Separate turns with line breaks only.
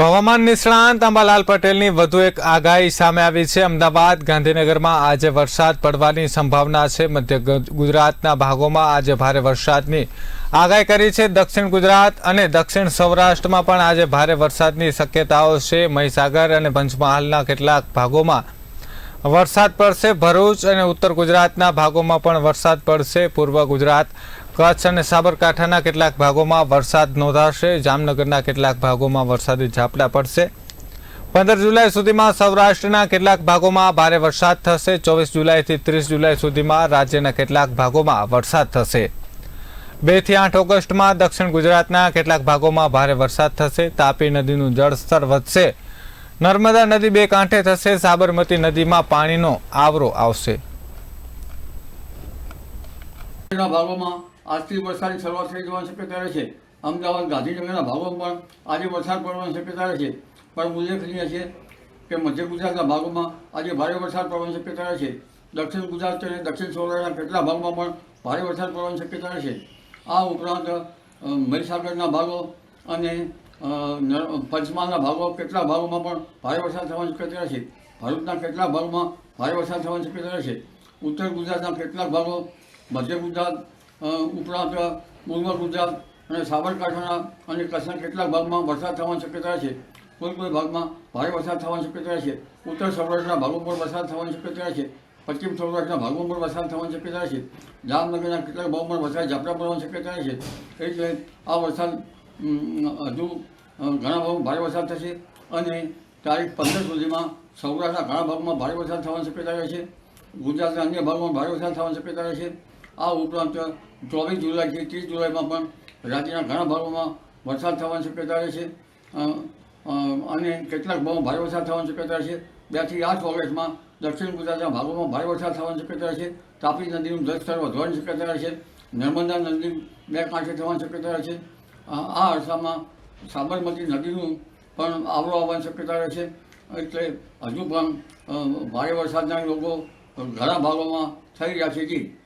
હવામાન નિષ્ણાંત અંબાલાલ પટેલની વધુ એક આગાહી સામે આવી છે. અમદાવાદ ગાંધીનગરમાં આજે વરસાદ પડવાની સંભાવના છે. મધ્ય ગુજરાતના ભાગોમાં આજે ભારે વરસાદની આગાહી કરી છે. દક્ષિણ ગુજરાત અને દક્ષિણ સૌરાષ્ટ્રમાં પણ આજે ભારે વરસાદની શક્યતાઓ છે. મહીસાગર અને પંચમહાલના કેટલાક ભાગોમાં વરસાદ પડશે. ભરૂચ અને ઉત્તર ગુજરાતના ભાગોમાં પણ વરસાદ પડશે. પૂર્વ ગુજરાત કચ્છ અને સાબરકાંઠાના કેટલાક ભાગોમાં વરસાદ નોંધાશે. જામનગરના કેટલાક ભાગોમાં વરસાદી ઝાપટા પડશે. પંદર જુલાઈ સુધીમાં સૌરાષ્ટ્રના કેટલાક ભાગોમાં ભારે વરસાદ થશે. ચોવીસ જુલાઈથી ત્રીસ જુલાઈ સુધીમાં રાજ્યના કેટલાક ભાગોમાં વરસાદ થશે. બેથી આઠ ઓગસ્ટમાં દક્ષિણ ગુજરાતના કેટલાક ભાગોમાં ભારે વરસાદ થશે. તાપી નદીનું જળસ્તર વધશે. નર્મદા નદી બે કાંઠે થશે. સાબરમતી નદીમાં પાણીનો આવરો આવશે.
ભાગોમાં આજથી વરસાદની શરૂઆત થઈ જવાની શક્યતા રહે છે. અમદાવાદ, ગાંધીનગરના ભાગોમાં પણ આજે વરસાદ પડવાની શક્યતા રહે છે. પણ ઉલ્લેખનીય છે કે મધ્ય ગુજરાતના ભાગોમાં આજે ભારે વરસાદ પડવાની શક્યતા રહે છે. દક્ષિણ ગુજરાત અને દક્ષિણ સૌરાષ્ટ્રના કેટલા ભાગમાં પણ ભારે વરસાદ પડવાની શક્યતા રહે છે. આ ઉપરાંત મહીસાગરના ભાગો અને પંચમહાલના ભાગો કેટલા ભાગોમાં પણ ભારે વરસાદ થવાની શક્યતા રહે છે. ભરૂચના કેટલા ભાગમાં ભારે વરસાદ થવાની શક્યતા રહે છે. ઉત્તર ગુજરાતના કેટલાક ભાગો, મધ્ય ગુજરાત ઉપરાંત પૂર્વ ગુજરાત અને સાબરકાંઠાના અને કચ્છના કેટલાક ભાગમાં વરસાદ થવાની શક્યતા છે. કોઈ કોઈ ભાગમાં ભારે વરસાદ થવાની શક્યતા છે. ઉત્તર સૌરાષ્ટ્રના ભાગો પર વરસાદ થવાની શક્યતા છે. પશ્ચિમ સૌરાષ્ટ્રના ભાગો પર વરસાદ થવાની શક્યતા છે. જામનગરના કેટલાક ભાગોમાં વરસાદ ઝાપટા પડવાની શક્યતા છે. એટલે આ વરસાદ હજુ ઘણા ભાગમાં ભારે વરસાદ થશે અને તારીખ પંદર સુધીમાં સૌરાષ્ટ્રના ઘણા ભાગમાં ભારે વરસાદ થવાની શક્યતા છે ગુજરાતના અન્ય ભાગમાં ભારે વરસાદ થવાની શક્યતા છે આ ઉપરાંત ચોવીસ જુલાઈથી ત્રીસ જુલાઈમાં પણ રાજ્યના ઘણા ભાગોમાં વરસાદ થવાની શક્યતા રહે છે. અ, અ, અને કેટલાક ભાગમાં ભારે વરસાદ થવાની શક્યતા રહે છે. બેથી આઠ ઓગસ્ટમાં દક્ષિણ ગુજરાતના ભાગોમાં ભારે વરસાદ થવાની શક્યતા રહેશે તાપી નદીનું જળસ્તર વધવાની શક્યતા રહે છે. નર્મદા નદી બે કાંઠે થવાની શક્યતા રહે છે. આ અરસામાં સાબરમતી નદીનું પણ આવરો આવવાની શક્યતા રહે છે. એટલે હજુ પણ ભારે વરસાદના લોકો ઘણા ભાગોમાં થઈ રહ્યા છે. જી